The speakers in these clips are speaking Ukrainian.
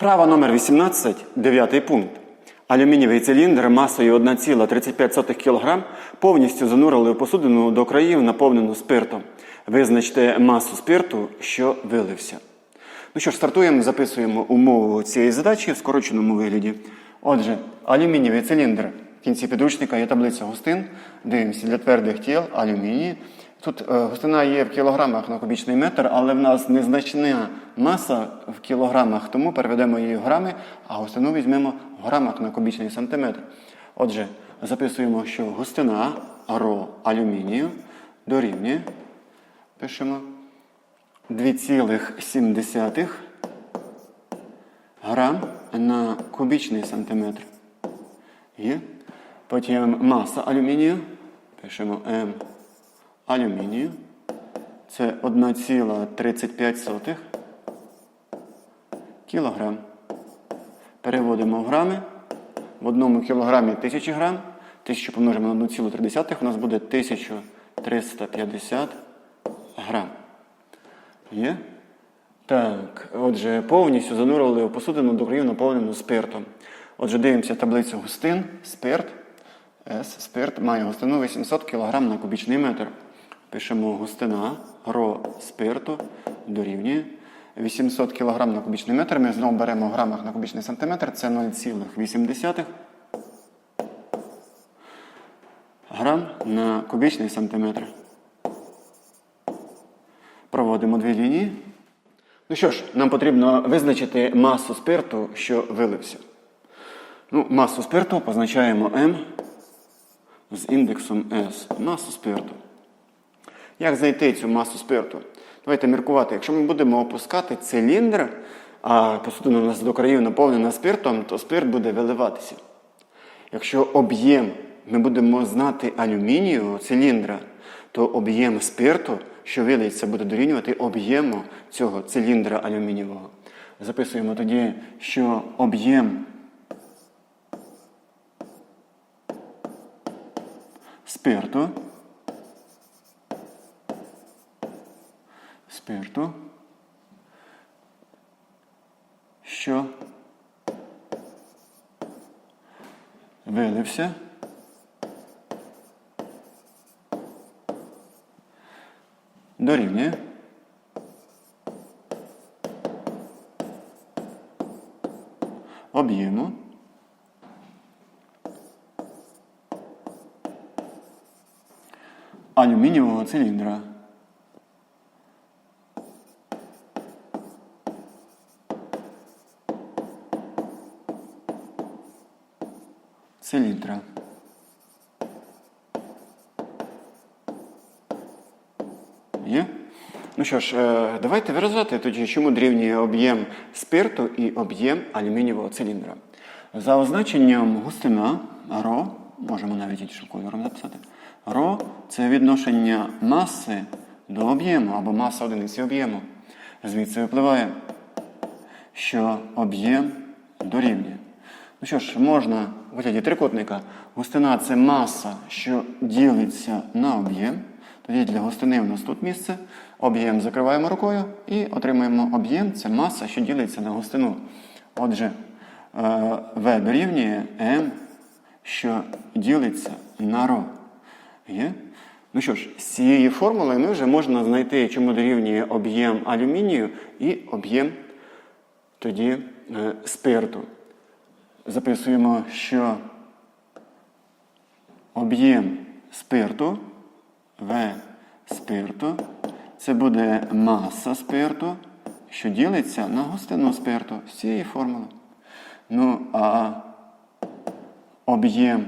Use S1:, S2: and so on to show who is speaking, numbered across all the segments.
S1: Вправа номер 18, 9 пункт. Алюмінієвий циліндр масою 1,35 кг повністю занурили у посудину до країв, наповнену спиртом. Визначте масу спирту, що вилився. Ну що ж, стартуємо, записуємо умову цієї задачі в скороченому вигляді. Отже, алюмінієвий циліндр в кінці підручника є таблиця густин. Дивимося для твердих тіл алюмінії. Тут е, густина є в кілограмах на кубічний метр, але в нас незначна маса в кілограмах, тому переведемо її в грами, а густину візьмемо в грамах на кубічний сантиметр. Отже, записуємо, що густина ро алюмінію дорівнює, пишемо 2,7 грам на кубічний сантиметр. Є. Потім маса алюмінію. Пишемо М алюмінію. Це 1,35 кілограм. Переводимо в грами. В одному кілограмі 1000 грам. 1000 помножимо на 1,3 у нас буде 1350 грам. Є? Так, отже, повністю занурили у посудину до країв наповнену спиртом. Отже, дивимося таблицю густин, спирт. С, спирт має густину 800 кг на кубічний метр. Пишемо густина ро спирту дорівнює 800 кг на кубічний метр. Ми знову беремо в грамах на кубічний сантиметр. Це 0,8 грам на кубічний сантиметр. Проводимо дві лінії. Ну що ж, нам потрібно визначити масу спирту, що вилився. Ну, Масу спирту позначаємо М з індексом S. Масу спирту. Як знайти цю масу спирту? Давайте міркувати. Якщо ми будемо опускати циліндр, а посудина у нас до країв наповнена спиртом, то спирт буде виливатися. Якщо об'єм ми будемо знати алюмінію циліндра, то об'єм спирту, що вилиться, буде дорівнювати об'єму цього циліндра алюмінієвого. Записуємо тоді, що об'єм спирту. Спирту, що? Вилився. Дорівнює. Об'єму алюмінієвого циліндра. Циліндра. Є? Ну що ж, е, давайте виразити тоді, чому дорівнює об'єм спирту і об'єм алюмінієвого циліндра. За означенням густина ро, можемо навіть іншим кольором записати. Ро це відношення маси до об'єму або маса одиниці об'єму. Звідси випливає, що об'єм дорівнює. Ну що ж, можна у вигляді трикутника. Густина це маса, що ділиться на об'єм. Тоді для густини у нас тут місце. Об'єм закриваємо рукою і отримуємо об'єм це маса, що ділиться на густину. Отже, В дорівнює М, що ділиться на ро. Є? Ну що ж, з цієї формули ми вже можна знайти, чому дорівнює об'єм алюмінію і об'єм тоді е, спирту. Записуємо, що об'єм спирту В спирту це буде маса спирту, що ділиться на густину спирту з цієї формули. Ну, а об'єм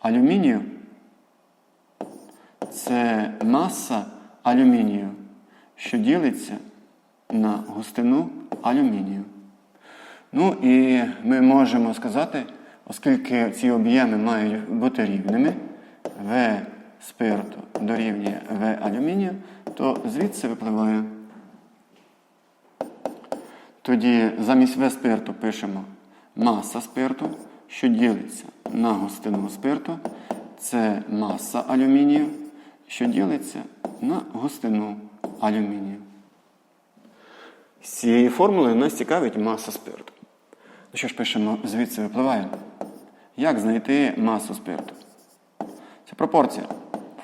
S1: алюмінію це маса алюмінію, що ділиться на густину алюмінію. Ну і ми можемо сказати, оскільки ці об'єми мають бути рівними, В спирту дорівнює В алюмінію, то звідси випливає. Тоді замість В спирту пишемо маса спирту, що ділиться на густину спирту. Це маса алюмінію, що ділиться на густину алюмінію. З цієї формули нас цікавить маса спирту. Ну що ж пишемо, звідси випливає. Як знайти масу спирту? Це пропорція.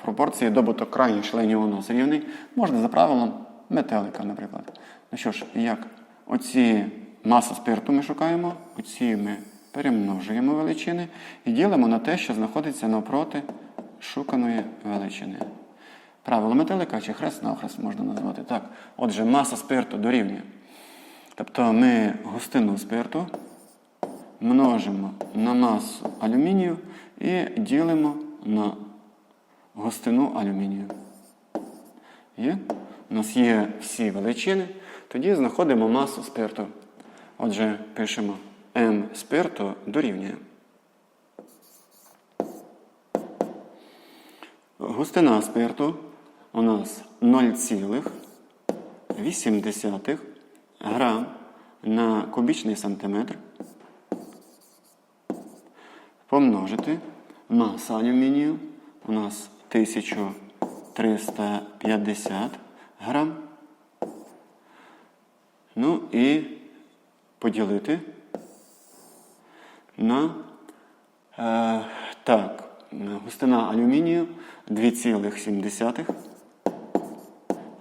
S1: В пропорції добуток крайніх членів у нас рівний. Можна за правилом метелика, наприклад. Ну що ж, як оці масу спирту ми шукаємо, оці ми перемножуємо величини і ділимо на те, що знаходиться навпроти шуканої величини. Правило метелика чи хрест навхрест можна назвати так. Отже, маса спирту дорівнює. Тобто ми густину спирту множимо на масу алюмінію і ділимо на густину алюмінію. Є? У нас є всі величини, тоді знаходимо масу спирту. Отже, пишемо М спирту дорівнює. Густина спирту. У нас 0,8 грам на кубічний сантиметр. Помножити маса алюмінію у нас 1350 грам. Ну і поділити на е, так, густина алюмінію 2,7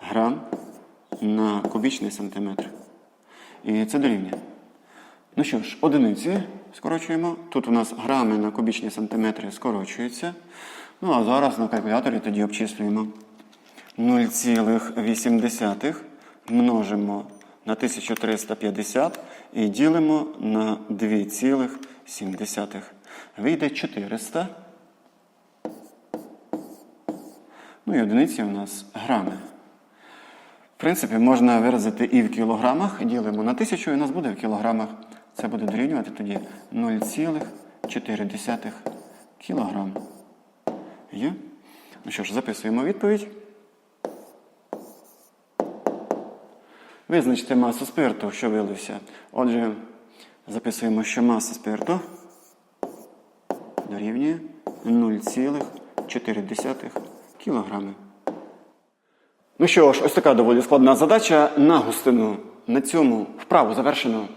S1: грам на кубічний сантиметр. І це дорівнює. Ну що ж, одиниці скорочуємо. Тут у нас грами на кубічні сантиметри скорочуються. Ну а зараз на калькуляторі тоді обчислюємо 0,8 множимо на 1350 і ділимо на 2,7. Вийде 400. Ну і одиниці у нас грами. В принципі, можна виразити і в кілограмах. Ділимо на тисячу, і у нас буде в кілограмах. Це буде дорівнювати тоді 0,4 кілограм. Є? Ну що ж, записуємо відповідь. Визначте масу спирту, що вилився. Отже, записуємо, що маса спирту дорівнює 0,4 кілограми. Ну що ж, ось така доволі складна задача на густину. На цьому вправу завершено.